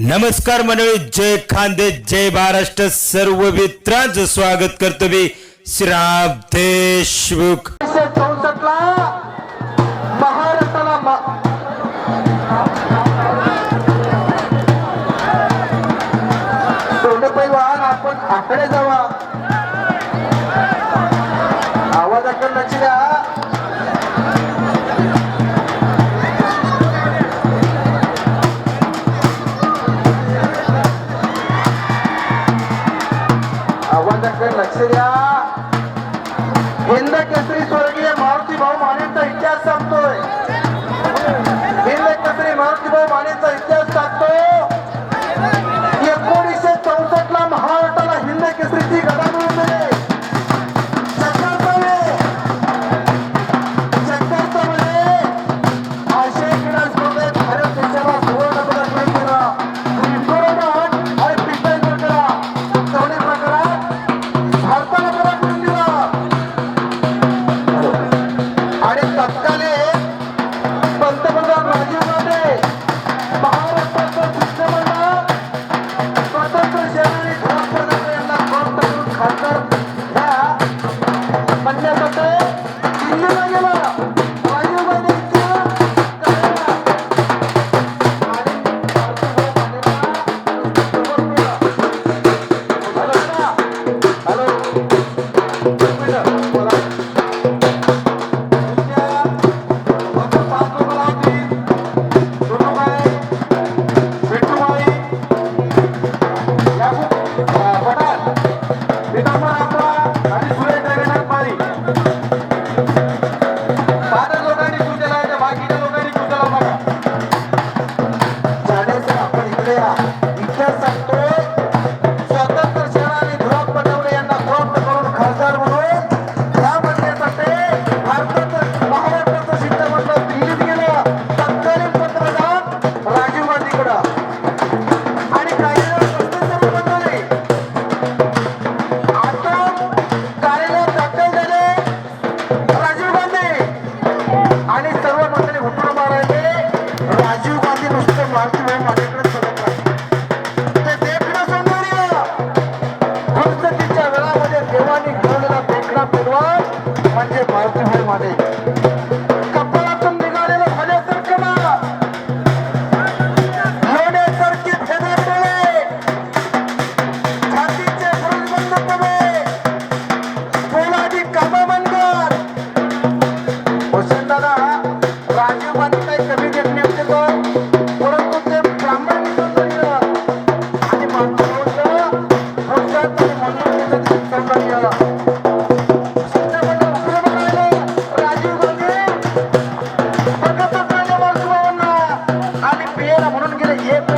नमस्कार मंडळी जय खांदे जय महाराष्ट्र. सर्व मित्रांचं स्वागत करतो मी श्राम देशमुख आकडे जावा. यंदा केसरी स्वर्गीय मारुती भाऊ म्हणून गेले एक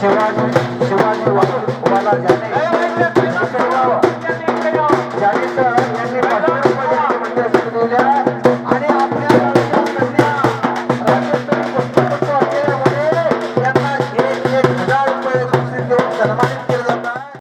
शिवाजी शिवाजी वाला जाने